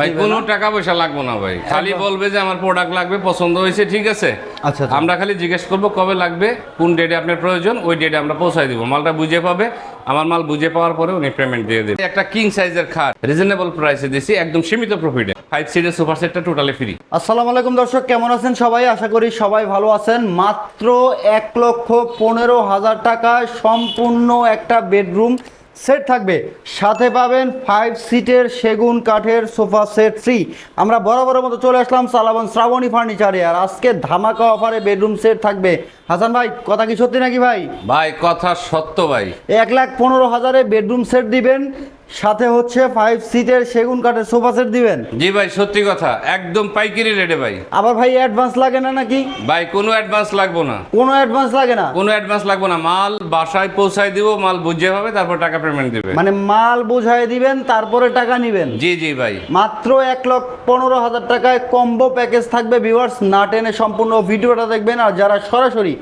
ভাই কোনো টাকা পয়সা লাগবে না ভাই। খালি বলবে যে আমার প্রোডাক্ট লাগবে পছন্দ হয়েছে ঠিক আছে? আচ্ছা আচ্ছা। আমরা খালি জিজ্ঞেস করব কবে লাগবে কোন ডেটে আপনার প্রয়োজন ওই ডেটে আমরা পৌঁছাই দিব। মালটা বুঝে পাবে আমার মাল বুঝে পাওয়ার পরে উনি পেমেন্ট দিয়ে দেবে। একটা কিং সাইজের খাট রিজনেবল প্রাইসে দিছি একদম সীমিত প্রফিটে ফাইভ সিটের সুপার সেটটা টোটালি ফ্রি আসসালামু আলাইকুম দর্শক কেমন আছেন সবাই? আশা করি সবাই ভালো আছেন। মাত্র এক লক্ষ পনেরো হাজার টাকায় সম্পূর্ণ একটা বেডরুম সেট থাকবে। সাথে পাবেন ফাইভ সিটের সেগুন কাঠের সোফা সেট ফ্রি আমরা বরাবরের মতো চলে আসলাম সালাবন শ্রাবণী ফার্নিচারে আর আজকে ধামাকা অফারে বেডরুম সেট থাকবে। হাসান ভাই কথা কি সত্যি নাকি ভাই? ভাই কথা সত্য ভাই। এক লাখ পনেরো হাজারে বেডরুম সেট দিবেন। সাথে হচ্ছে ফাইভ সিটের সেগুন কাঠের সোফা সেট দিবেন? জি ভাই সত্যি কথা একদম পাইকারি রেটে ভাই। আবার ভাই অ্যাডভান্স লাগে না নাকি? ভাই কোনো অ্যাডভান্স লাগবো না। কোনো অ্যাডভান্স লাগে না? কোনো অ্যাডভান্স লাগবে না মাল বাসায় পৌঁছায় দিব মাল বুঝে হবে তারপর টাকা পেমেন্ট দিবে। মানে মাল বোঝাই দিবেন তারপরে টাকা নিবেন? জি জি ভাই। মাত্র এক লক্ষ পনেরো হাজার টাকায় কম্বো প্যাকেজ থাকবে ভিউয়ার্স না টেনে সম্পূর্ণ ভিডিওটা দেখবেন আর যারা সরাসরি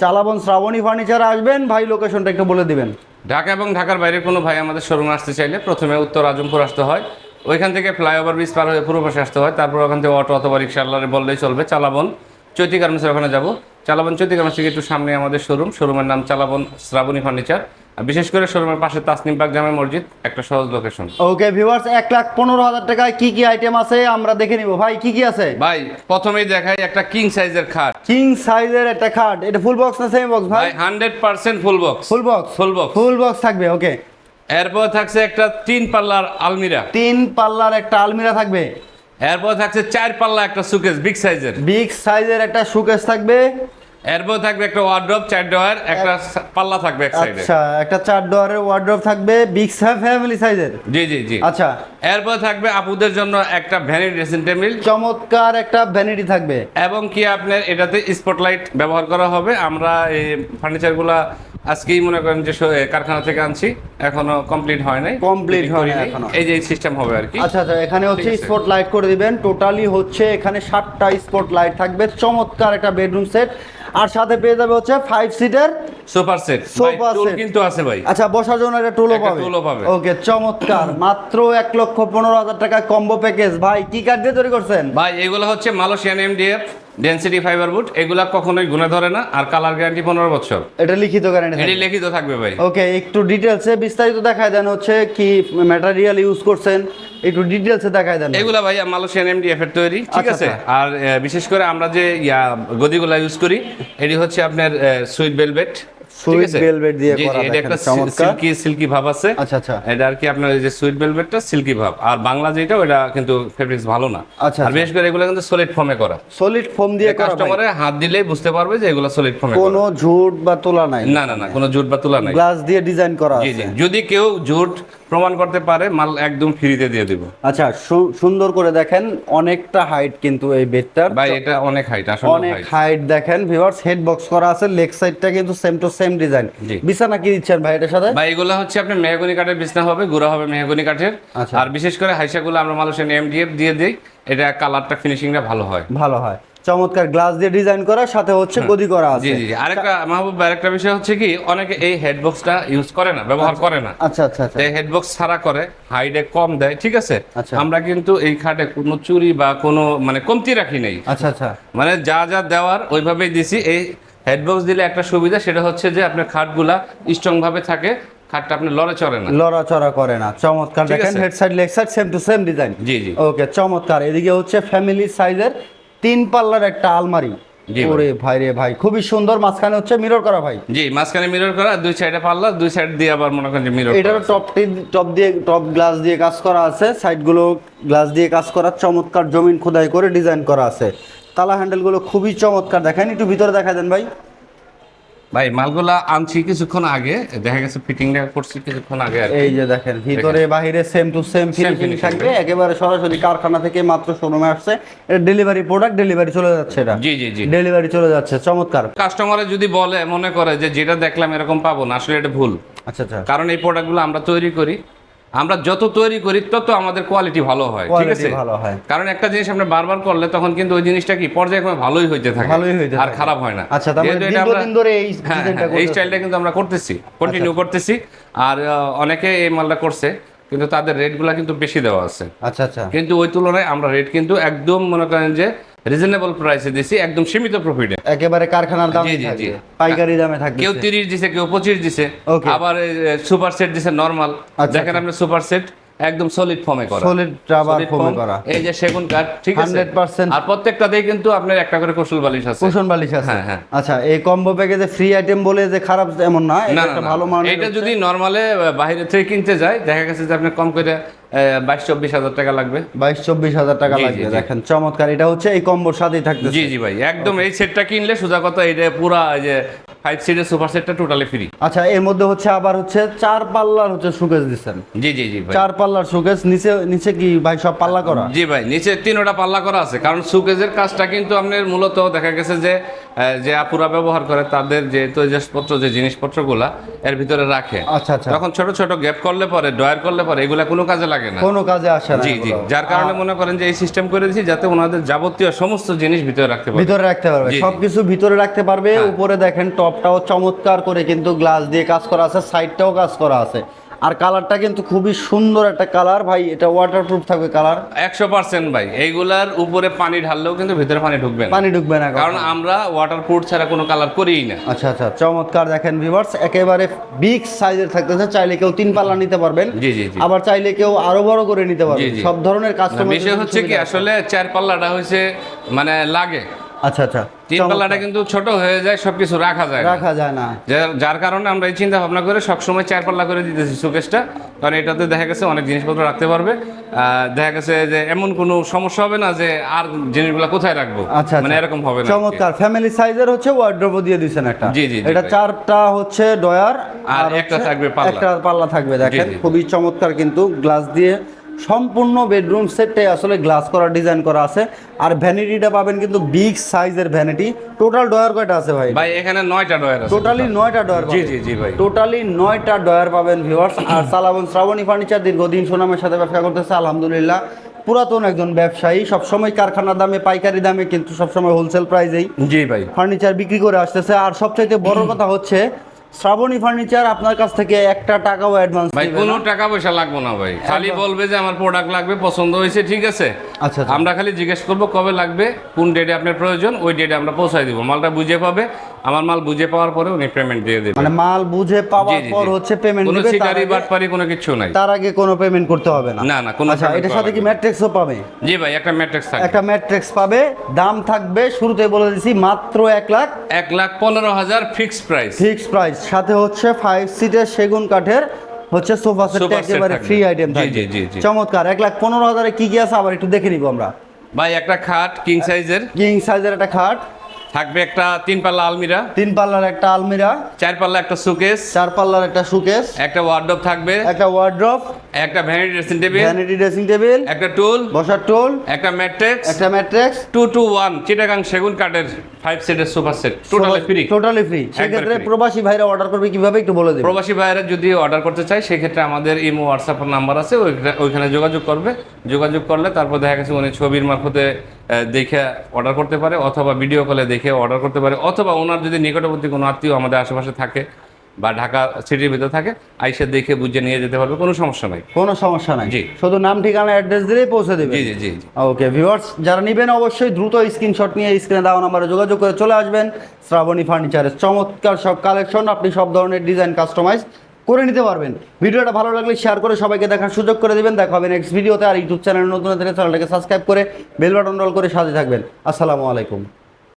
চালাবন শ্রাবণী ফার্নিচার আসবেন ভাই লোকেশনটা একটু বলে দিবেন। ঢাকা এবং ঢাকার বাইরে কোনো ভাই আমাদের শোরুমে আসতে চাইলে প্রথমে উত্তর আজমপুর আসতে হয়। ওইখান থেকে ফ্লাইওভার ব্রিজ পার হয়ে পূর্ব পাশে আসতে হয়। তারপর ওখান থেকে অটো অথবা রিক্সা আল্লাহরে বললেই চলবে। চালাবন চৈতি গার্মেন্টসের ওখানে যাব। চালাবন চৈতি গার্মেন্টস থেকে একটু সামনে আমাদের শোরুম শোরুমের নাম চালাবন শ্রাবণী ফার্নিচার বিশেষ করে শোরুমের পাশে তাসনিম পাক জামে মসজিদ একটা সহজ লোকেশন ওকে ভিউয়ার্স এক লাখ পনেরো হাজার টাকায় কি কি আইটেম আছে আমরা দেখে নিব। ভাই কি কি আছে? ভাই প্রথমেই দেখাই একটা কিং সাইজের খাট। কিং সাইজের একটা খাট। এটা ফুল বক্স না সেমি বক্স ভাই? ভাই hundred percent full box full box full box full box থাকবে ওকে এরপর থাকছে একটা তিন পাল্লার আলমিরা। তিন পাল্লার একটা আলমিরা থাকবে। এরপর থাকছে চার পাল্লা একটা সুকেস বিগ সাইজের বিগ সাইজের একটা সুকেস থাকবে। এরপর থাকবে একটা ওয়ার্ড্রপ চার ডয়ার একটা পাল্লা থাকবে এক সাইডে আচ্ছা একটা চার ডোয়ারের ওয়ার্ড্রপ থাকবে বিগ ফ্যামিলি সাইজের জি জি জি। আচ্ছা। এরপর থাকবে আপুদের জন্য একটা ভ্যানিটি ড্রেসিং টেবিল চমৎকার একটা ভ্যানিটি থাকবে। এবং কি আপনার এটাতে স্পটলাইট ব্যবহার করা হবে। আমরা এই ফার্নিচারগুলা আজকেই মনে করেন যে কারখানা থেকে আনছি। এখনও কমপ্লিট হয় নাই। Fitting হয় এখনও। এই যে সিস্টেম হবে আর কি। আচ্ছা আচ্ছা এখানে হচ্ছে স্পট লাইট করে দিবেন। টোটালি হচ্ছে এখানে সাতটা স্পট লাইট থাকবে। চমৎকার একটা বেডরুম সেট আর সাথে পেয়ে যাবে হচ্ছে ফাইভ সিটের সুপার সেট সুপার সেট কিন্তু আছে ভাই। আচ্ছা বসার জন্য একটা টুলও পাবে? টুলও পাবে। ওকে চমৎকার। মাত্র এক লক্ষ পনেরো হাজার টাকা কম্বো প্যাকেজ ভাই কি কাঠ দিয়ে তৈরি করছেন? ভাই এগুলো হচ্ছে মালয়েশিয়ান এমডিএফ ডেনসিটি ফাইবার বুট এগুলা কখনোই গুনে ধরে না আর কালার গ্যারান্টি পনেরো বছর। এটা লিখিত গ্যারান্টি এটা লিখিত থাকবে ভাই। ওকে একটু ডিটেলসে বিস্তারিত দেখায় দেন হচ্ছে কি ম্যাটেরিয়াল ইউজ করছেন। একটু ডিটেলসে দেখায় দেন এগুলা ভাই মালয়েশিয়ান এমডিএফ এর তৈরি ঠিক আচ্ছা, আছে? আচ্ছা। আর বিশেষ করে আমরা যে ইয়া গদিগুলা ইউজ করি এটি হচ্ছে আপনার সুইট ভেলভেট Sweet ভেলভেট দিয়ে করা এটা একটা। সিল্কি সিল্কি ভাব আছে। আচ্ছা আচ্ছা। এটা আর কি আপনার এই যে সুইট ভেলভেটটা সিল্কি ভাব। আর বাংলা যেটা ওটা কিন্তু ফেব্রিক্স ভালো না। আচ্ছা, আর আচ্ছা। বিশেষ করে এগুলো কিন্তু সলিড ফর্মে করা। সলিড ফর্ম দিয়ে করা কাস্টমারে হাত দিলেই বুঝতে পারবে যে এগুলো সলিড ফর্মে কোনো ঝুট বা তোলা নাই। না না না কোনো জুট বা তুলা নাই। গ্লাস দিয়ে ডিজাইন করা আছে। যদি কেউ জুট প্রমাণ করতে পারে মাল একদম ফ্রিতে দিয়ে দিব। আচ্ছা সুন্দর করে দেখেন অনেকটা হাইট কিন্তু এই বেডটার ভাই এটা অনেক হাইট আসলে অনেক হাইট দেখেন ভিউয়ার্স হেড বক্স করা আছে লেগ সাইডটা কিন্তু সেম টু সেম ডিজাইন। বিছানা কি দিচ্ছেন ভাই এটার সাথে? ভাই এগুলো হচ্ছে আপনি মেহগনি কাঠের বিছানা হবে গুঁড়া হবে মেহগনি কাঠের। আচ্ছা। আর বিশেষ করে হাইসাগুলো আমরা মানুষের এমডিএফ দিয়ে দিই এটা কালারটা ফিনিশিংটা ভালো হয়। ভালো হয়। চমৎকার গ্লাস দিয়ে ডিজাইন করা সাথে হচ্ছে গদি করা আছে। জি জি। আরেকটা মাহবুব ভাই, আরেকটা বিষয় হচ্ছে কি অনেকে এই হেডবক্সটা ইউজ করে না ব্যবহার করে না। আচ্ছা আচ্ছা আচ্ছা। এই হেডবক্স ছাড়া করে হাইডে কম দেয় ঠিক আছে? আচ্ছা। আমরা কিন্তু এই খাটে কোনো চুরি বা কোনো মানে কমতি রাখি নাই। আচ্ছা আচ্ছা। মানে যা যা দেওয়ার ওইভাবেই দিছি। এই হেডবক্স দিলে একটা সুবিধা সেটা হচ্ছে যে আপনার খাটগুলা স্ট্রং ভাবে থাকে খাটটা আপনি লড়ে চড়ে না। লড়াচড়া করে না। চমৎকার দেখেন head side leg side same to same design জি জি। ওকে চমৎকার। এদিকে হচ্ছে ফ্যামিলি সাইজের তিন পাল্লার একটা আলমারি। ওরে ভাই রে ভাই খুবই সুন্দর মাঝখানে হচ্ছে মিরর করা ভাই। জি মাঝখানে মিরর করা দুই সাইডে পাল্লা দুই সাইড দিয়ে আবার মনে করেন যে মিরর এটার টপ টপ দিয়ে টপ গ্লাস দিয়ে কাজ করা আছে সাইডগুলো গ্লাস দিয়ে কাজ করা চমৎকার জমিন খোদাই করে ডিজাইন করা আছে। তালা হ্যান্ডেলগুলো খুবই চমৎকার দেখেন একটু ভিতরে দেখা দেন ভাই। ভাই মালগুলা আনছি কিছুক্ষণ আগে। দেখা গেছে ফিটিংটা করছি কিছুক্ষণ আগে আর এই যে দেখেন ভিতরে বাহিরে সেম টু সেম ফিনিশিং থাকবে। একেবারে সরাসরি কারখানা থেকে মাত্র শোরুমে আসছে। এটা ডেলিভারি প্রোডাক্ট ডেলিভারি চলে যাচ্ছে এটা। জি জি জি। ডেলিভারি চলে যাচ্ছে চমৎকার। কাস্টমারে যদি বলে মনে করে যে যেটা দেখলাম এরকম পাবো না আসলে এটা ভুল। আচ্ছা আচ্ছা। কারণ এই প্রোডাক্টগুলো আমরা তৈরি করি। আমরা যত তৈরি করি তত আমাদের কোয়ালিটি ভালো হয় ঠিক আছে? ভালো হয়। কারণ একটা জিনিস আমরা বারবার করলে তখন কিন্তু ওই জিনিসটা কি পর্যায়ক্রমে ভালোই হইতে থাকে। ভালোই হইতে আর খারাপ হয় না। আচ্ছা, তার মানে দীর্ঘদিন ধরে এই হ্যাঁ, ডিজাইনটা হ্যাঁ, এই স্টাইলটা কিন্তু আমরা করতেছি কন্টিনিউ করতেছি। আর অনেকে এই মালটা করছে কিন্তু তাদের রেটগুলো কিন্তু বেশি দেওয়া আছে। আচ্ছা আচ্ছা। কিন্তু ওই তুলনায় আমরা রেট কিন্তু একদম মনে করেন যে রিজনেবল প্রাইসে দিছি একদম সীমিত প্রফিটে একেবারে কারখানার দাম থাকবে। পাইকারি দামে থাকে কেউ তিরিশ দিছে কেউ পঁচিশ দিছে। আবার সুপার সেট দিছে নর্মাল আচ্ছা, দেখেন আপনি সুপার সেট একদম সলিড ফর্মে করা। সলিড রাবার foam, করা। এই যে সেগুন কাঠ ঠিক আছে? 100% আর প্রত্যেকটাতেই কিন্তু আপনার একটা করে কৌশল বালিশ আছে। কুশন বালিশ আছে। হ্যাঁ, হ্যাঁ। আচ্ছা এই কম্বো প্যাকেজে ফ্রি আইটেম বলে যে খারাপ এমন না এটা একটা ভালো না। মানের এটা যদি নর্মালে বাইরে থেকে কিনতে যায় দেখা গেছে যে আপনি কম করে বাইশ চব্বিশ হাজার টাকা লাগবে। বাইশ চব্বিশ হাজার টাকা লাগবে দেখেন চমৎকার। এটা হচ্ছে এই কম্বোর সাথেই থাকতেছে। জি জি ভাই একদম এই সেটটা কিনলে সোজা কথা এটা পুরা এই যে ফাইভ সিটের সুপার সেটটা টোটালি ফ্রি আচ্ছা এর মধ্যে হচ্ছে আবার হচ্ছে চার পাল্লার হচ্ছে সুকেস দিচ্ছেন। জি জি জি ভাই। চার পাল্লার সুকেস নিচে নিচে কি ভাই সব পাল্লা করা? জি ভাই নিচে তিনোটা পাল্লা করা আছে কারণ সুকেজের কাজটা কিন্তু আপনার মূলত দেখা গেছে যে যে আপুরা ব্যবহার করে তাদের যে তৈজসপত্র যে জিনিসপত্রগুলা এর ভিতরে রাখে। আচ্ছা আচ্ছা। তখন ছোট ছোট গ্যাপ করলে পরে ডয়ার করলে পরে এগুলা কোনো কাজে লাগে না। কোনো কাজে আসে না জি জি যার কারণে মনে করেন যে এই সিস্টেম করে দিয়েছি যাতে ওনাদের যাবতীয় সমস্ত জিনিস ভিতরে রাখতে পারে ভিতরে রাখতে পারবে। সবকিছু ভিতরে রাখতে পারবে হ্যাঁ। উপরে দেখেন টপটাও চমৎকার করে কিন্তু গ্লাস দিয়ে কাজ করা আছে সাইডটাও কাজ করা আছে। আর কালারটা কিন্তু খুবই সুন্দর একটা কালার ভাই এটা ওয়াটারপ্রুফ থাকবে কালার একশো পার্সেন্ট ভাই এইগুলার উপরে পানি ঢাললেও কিন্তু ভিতরে পানি ঢুকবে না। পানি ঢুকবে না কারণ আমরা ওয়াটার প্রুফ ছাড়া কোনো কালার করিই না। আচ্ছা আচ্ছা চমৎকার দেখেন ভিভার্স একেবারে বিগ সাইজের থাকতেছে চাইলে কেউ তিন পাল্লা নিতে পারবেন। জি জি আবার চাইলে কেউ আরও বড় করে নিতে পারবেন। সব ধরনের কাস্টমার বিষয় হচ্ছে কি আসলে চার পাল্লাটা হয়েছে মানে লাগে। আচ্ছা আচ্ছা। তিন পাল্লাটা কিন্তু ছোট হয়ে যায় সবকিছু রাখা যায় রাখা যায় না। যার- কারণে আমরা এই চিন্তা ভাবনা করে সবসময় চার পাল্লা করে দিতেছি শোকেসটা। কারণ এটাতে দেখা গেছে অনেক জিনিসপত্র রাখতে পারবে। দেখা গেছে যে এমন কোনো সমস্যা হবে না যে আর জিনিসগুলো কোথায় রাখব? আচ্ছা মানে আচ্ছা। এরকম হবে না চমৎকার। ফ্যামিলি সাইজের হচ্ছে ওয়ার্ড্রোব দিয়ে দিছেন একটা। জি, জি, এটা চারটা হচ্ছে ডয়ার আর একটা থাকবে পাল্লা। একটা পাল্লা থাকবে দেখেন। খুবই চমৎকার কিন্তু। গ্লাস দিয়ে সম্পূর্ণ বেডরুম সেটটাই আসলে গ্লাস করা ডিজাইন করা আছে। আর ভ্যানিটিটা পাবেন কিন্তু বিগ সাইজের ভ্যানিটি টোটাল ডয়ার কয়টা আছে ভাই? ভাই এখানে নয়টা ডয়ার আছে। টোটালি নয়টা ডয়ার জি জি জি ভাই। টোটালি নয়টা ডয়ার পাবেন ভিউয়ার্স আর সালাবন শ্রাবণী ফার্নিচার দীর্ঘদিন সুনামের সাথে ব্যবসা করতেছে আলহামদুলিল্লাহ। পুরাতন একজন ব্যবসায়ী সবসময় কারখানার দামে পাইকারি দামে কিন্তু সবসময় হোলসেল প্রাইসেই জি ভাই। ফার্নিচার বিক্রি করে আসতেছে। আর সবচাইতে বড় কথা হচ্ছে শ্রাবণী ফার্নিচার আপনার কাছ থেকে একটা টাকাও অ্যাডভান্স ভাই কোনো টাকা পয়সা লাগবে না ভাই। খালি বলবে যে আমার প্রোডাক্ট লাগবে পছন্দ হয়েছে ঠিক আছে। আচ্ছা আচ্ছা। আমরা খালি জিজ্ঞেস করব কবে লাগবে কোন ডেটে আপনার প্রয়োজন ওই ডেটে আমরা পৌঁছায় দিব। মালটা বুঝে পাবে আমার মাল বুঝে পাওয়ার পরে উনি পেমেন্ট দিয়ে দেবে মানে মাল বুঝে পাওয়ার পর হচ্ছে পেমেন্ট কোনো দিবে তার সিটারি বাটপারি কোনো কিছু নাই। তার আগে কোনো পেমেন্ট করতে হবে না। না, না, কোনো আচ্ছা এটার সাথে কি ম্যাট্রিক্সও পাবে? জি ভাই একটা ম্যাট্রিক্স থাকবে। একটা ম্যাট্রিক্স পাবে দাম থাকবে শুরুতে বলে দিছি মাত্র এক লাখ। এক লাখ পনেরো হাজার ফিক্সড প্রাইস ফিক্স প্রাইস সাথে হচ্ছে ফাইভ সিটের সেগুন কাঠের হচ্ছে সোফা সেট একেবারে ফ্রি আইটেম থাকবে। জি, জি, জি। চমৎকার এক লাখ পনেরো হাজারে কি কি আছে আবার একটু দেখে নিব আমরা। ভাই একটা খাট কিং সাইজের কিং সাইজের একটা খাট। থাকবে একটা তিন পাল্লা আলমিরা তিন পাল্লার একটা আলমিরা চার পাল্লা একটা সুকেস চার পাল্লার একটা সুকেস একটা ওয়ার্ডরোব থাকবে একটা ওয়ার্ড্রপ একটা vanity dressing table vanity dressing table একটা টুল বসার টোল একটা ম্যাট্রিক্স একটা matrix two two one Chittagong সেগুন কাঠের ফাইভ সেটের sofa set totally free totally free সেক্ষেত্রে। প্রবাসী ভাইরা অর্ডার করবে কীভাবে একটু বলে দেবেন। প্রবাসী ভাইয়েরা যদি অর্ডার করতে চায় সেক্ষেত্রে আমাদের ইমো হোয়াটসঅ্যাপ নাম্বার আছে ওইখানে- যোগাযোগ করবে। যোগাযোগ করলে তারপর দেখা গেছে উনি ছবির মারফতে দেখে অর্ডার করতে পারে অথবা ভিডিও কলে দেখে অর্ডার করতে পারে অথবা ওনার যদি নিকটবর্তী কোনো আত্মীয় আমাদের আশেপাশে থাকে বা ঢাকা সিটির ভিতরে থাকে আইসে দেখে বুঝে নিয়ে যেতে পারবে কোনো সমস্যা নাই কোনো সমস্যা নাই জি। শুধু নাম ঠিকানা অ্যাড্রেস দিলেই পৌঁছে দেবে জি জি জি। ওকে ভিউয়ার্স যারা নেবেন অবশ্যই দ্রুত স্ক্রিনশট নিয়ে স্ক্রিনে দেওয়া নাম্বারে যোগাযোগ করে চলে আসবেন শ্রাবণী ফার্নিচারের চমৎকার সব কালেকশন আপনি সব ধরনের ডিজাইন কাস্টমাইজ করে নিতে পারবেন। ভিডিওটা ভালো লাগলে শেয়ার করে সবাইকে দেখার সুযোগ করে দেবেন। দেখা হবে নেক্সট ভিডিওতে আর ইউটিউব চ্যানেল নতুন চ্যানেলটাকে সাবস্ক্রাইব করে বেল বাটন রোল করে সাথে থাকবেন। আসসালামু আলাইকুম।